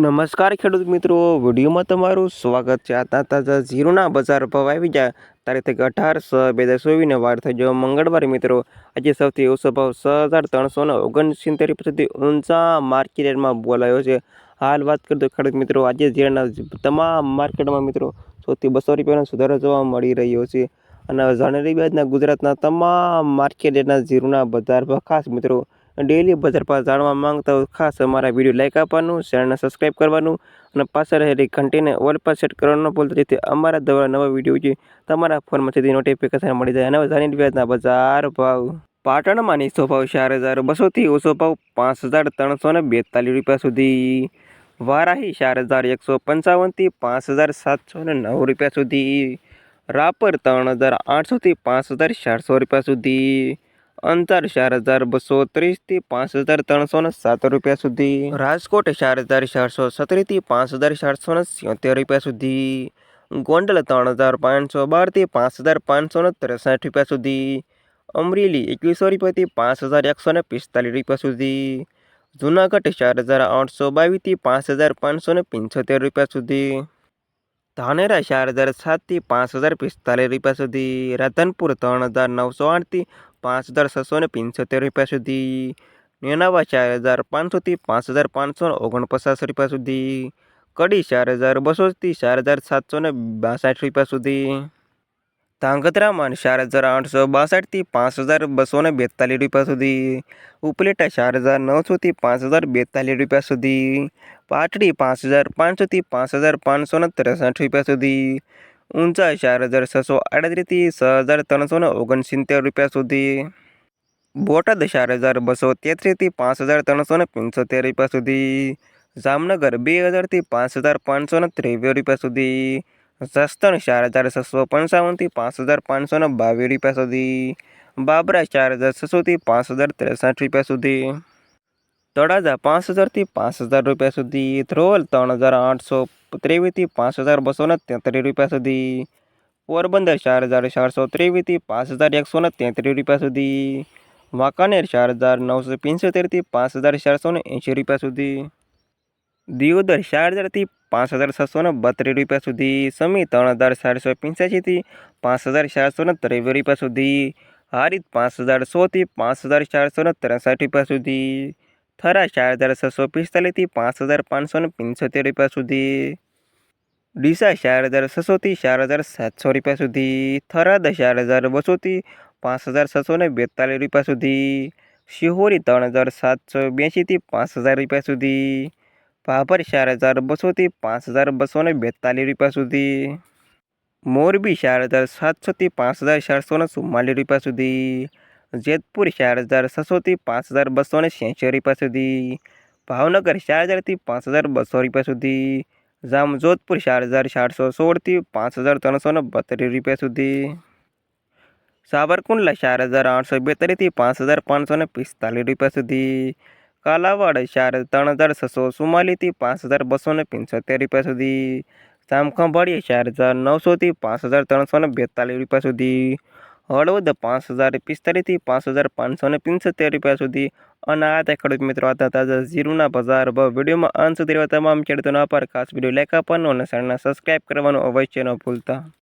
નમસ્કાર ખેડૂત મિત્રો, વિડીયોમાં તમારું સ્વાગત છે. આ તાજા ઝીરોના બજાર ભાવ આવી ગયા. તારીખ અઢાર સ બે હજાર ચોવીસને વાર થઈ ગયો મંગળવાર મિત્રો. આજે સૌથી ઓછો ભાવ છ હજાર ત્રણસો ને ઓગણસિત્તેર સુધી ઊંચા માર્કેટ બોલાયો છે. હાલ વાત કરતો ખેડૂત મિત્રો, આજે ઝીરાના તમામ માર્કેટમાં મિત્રો સૌથી બસો રૂપિયાનો સુધારો જોવા મળી રહ્યો છે. અને જાન્યુઆરી બાદના ગુજરાતના તમામ માર્કેટ રેટના ઝીરોના બજાર ભાવ ખાસ મિત્રો ડેલી બજાર જાણવા માંગતા હોય, ખાસ અમારા વીડિયો લાઈક આપવાનું ચેનલને સબસ્ક્રાઈબ કરવાનું અને પાછળ રહેલી ઘંટીને ઓલ પર સેટ કરવાનું ન ભૂલતા, જેથી અમારા દ્વારા નવા વીડિયો છે તમારા ફોનમાં સીધી નોટિફિકેશન મળી જાય. અને જાણી વ્યાજના બજાર ભાવ. પાટણમાં નીચો ભાવ ચાર હજાર બસોથી ઓછો ભાવ પાંચ હજાર ત્રણસો ને બેતાલીસ રૂપિયા સુધી. વારાહી ચાર હજાર એકસો પંચાવનથી પાંચ હજાર સાતસો ને નવ રૂપિયા સુધી. રાપર ત્રણ હજાર આઠસોથી પાંચ હજાર ચારસો રૂપિયા સુધી. અંતર ચાર હજાર બસો ત્રીસથી પાંચ હજાર ત્રણસો ને સાત રૂપિયા સુધી. રાજકોટ ચાર હજાર ચારસો સત્રીસથી પાંચ હજાર ચારસો ને સિત્તેર રૂપિયા સુધી. ગોંડલ ત્રણ હજાર પાંચસો બારથી પાંચ હજાર પાંચસો ને ત્રેસઠ રૂપિયા સુધી. અમરેલી એકવીસો રૂપિયાથી પાંચ હજાર એકસો ને પિસ્તાલીસ રૂપિયા સુધી. જુનાગઢ ચાર હજાર આઠસો બાવીસથી પાંચ હજાર પાંચસો ને પંચોતેર રૂપિયા સુધી. ધાનેરા ચાર હજાર સાતથી પાંચ હજાર પિસ્તાલીસ રૂપિયા સુધી. રાધનપુર ત્રણ હજાર નવસો આઠથી પાંચ હજાર છસો ને પંચોતેર રૂપિયા સુધી, નેનાવા ચાર હજાર પાંચસોથી પાંચ હજાર પાંચસો ઓગણપચાસ રૂપિયા સુધી, કડી ચાર હજાર બસોથી ચાર હજાર સાતસો ને બાસઠ રૂપિયા સુધી, ધાંગધ્રામાં ચાર હજાર આઠસો બાસઠથી પાંચ હજાર બસો ને બેતાલીસ રૂપિયા સુધી, ઉપલેટા ચાર હજાર નવસોથી પાંચ હજાર બેતાલીસ રૂપિયા સુધી, પાટડી પાંચ હજાર પાંચસોથી પાંચ હજાર પાંચસો ને ત્રેસઠ રૂપિયા સુધી ઊંચા ચાર હજાર છસો આડત્રીસથી છ હજાર ત્રણસો ને ઓગણસિત્તેર રૂપિયા સુધી. બોટાદ ચાર હજાર બસો તેત્રીસથી પાંચ હજાર ત્રણસો ને પંચોતેર રૂપિયા સુધી. જામનગર બે હજારથી પાંચ હજાર પાંચસો ને ત્રેવીસ રૂપિયા સુધી. જસદણ ચાર હજાર છસો પંચાવનથી પાંચ હજાર પાંચસો ને બાવીસ રૂપિયા સુધી. બાબરા ચાર હજાર છસોથી પાંચ હજાર ત્રેસઠ રૂપિયા સુધી. તળાજા પાંચ હજારથી પાંચ હજાર રૂપિયા સુધી. ધ્રોલ ત્રણ હજાર આઠસો ત્રેવીસથી પાંચ હજાર બસો ને તેત્રીસ રૂપિયા સુધી. પોરબંદર ચાર હજાર, ચારસો ત્રેવીસથી પાંચ હજાર એકસો ને તેત્રીસ રૂપિયા સુધી. વાંકાનેર ચાર હજાર નવસો પંચોતેરથી પાંચ હજાર ચારસો ને એંશી રૂપિયા સુધી. દિયોદર ચાર હજારથી પાંચ હજાર છસો ને બત્રીસ રૂપિયા સુધી. સમી ત્રણ હજાર ચારસો પંચ્યાસીથી પાંચ હજાર ચારસો ને ત્રેવીસ રૂપિયા સુધી. હારીત પાંચ હજાર સોથી પાંચ હજાર ચારસો ને ત્રેસઠ રૂપિયા સુધી. થરા ચાર હજાર છસો પિસ્તાલીસથી પાંચ હજાર પાંચસો ને પંચોતેર રૂપિયા સુધી. ડીસા ચાર હજાર છસોથી ચાર હજાર સાતસો રૂપિયા સુધી. થરાદ ચાર હજાર બસોથી પાંચ હજાર છસો ને બેતાલીસ રૂપિયા સુધી. શિહોરી ત્રણ હજાર સાતસો બ્યાસીથી પાંચ હજાર રૂપિયા સુધી. ભાભર ચાર હજાર બસોથી પાંચ હજાર બસો ને બેતાલીસ રૂપિયા સુધી. મોરબી ચાર હજાર સાતસોથી પાંચ હજાર ચારસો ને ચુમ્માલીસ રૂપિયા સુધી. જેતપુર ચાર હજાર છસોથી પાંચ હજાર બસો ને છ્યાસી રૂપિયા સુધી. ભાવનગર ચાર હજારથી પાંચ હજાર બસો રૂપિયા સુધી. જામજોધપુર ચાર હજાર ચારસો સોળથી પાંચ હજાર ત્રણસો ને બત્રીસ રૂપિયા સુધી. સાબરકુંડલા ચાર હજાર આઠસો બેતાલીસથી પાંચ હજાર પાંચસો ને પિસ્તાલીસ રૂપિયા સુધી. કાલાવાડ ચાર ત્રણ હજાર છસો ચુમ્માલીસથી પાંચ હજાર બસો ને પંચોતેર રૂપિયા સુધી. જામખંભાળીએ ચાર હજાર નવસોથી પાંચ હજાર ત્રણસો ને બેતાલીસ રૂપિયા સુધી. હળવદ પાંચ હજાર પિસ્તાલીસથી પાંચ હજાર પાંચસો ને પંચોતેર રૂપિયા સુધી. અને આ તે ખેડૂત મિત્રો હતા તાજા ઝીરુના બજાર ભાવ વિડીયોમાં અંત સુધી રહેવા તમામ ખેડૂતોનો આભાર. ખાસ વીડિયો લાઈક આપવાનો અને ચેનલને સબસ્ક્રાઈબ કરવાનું અવશ્ય ન ભૂલતા.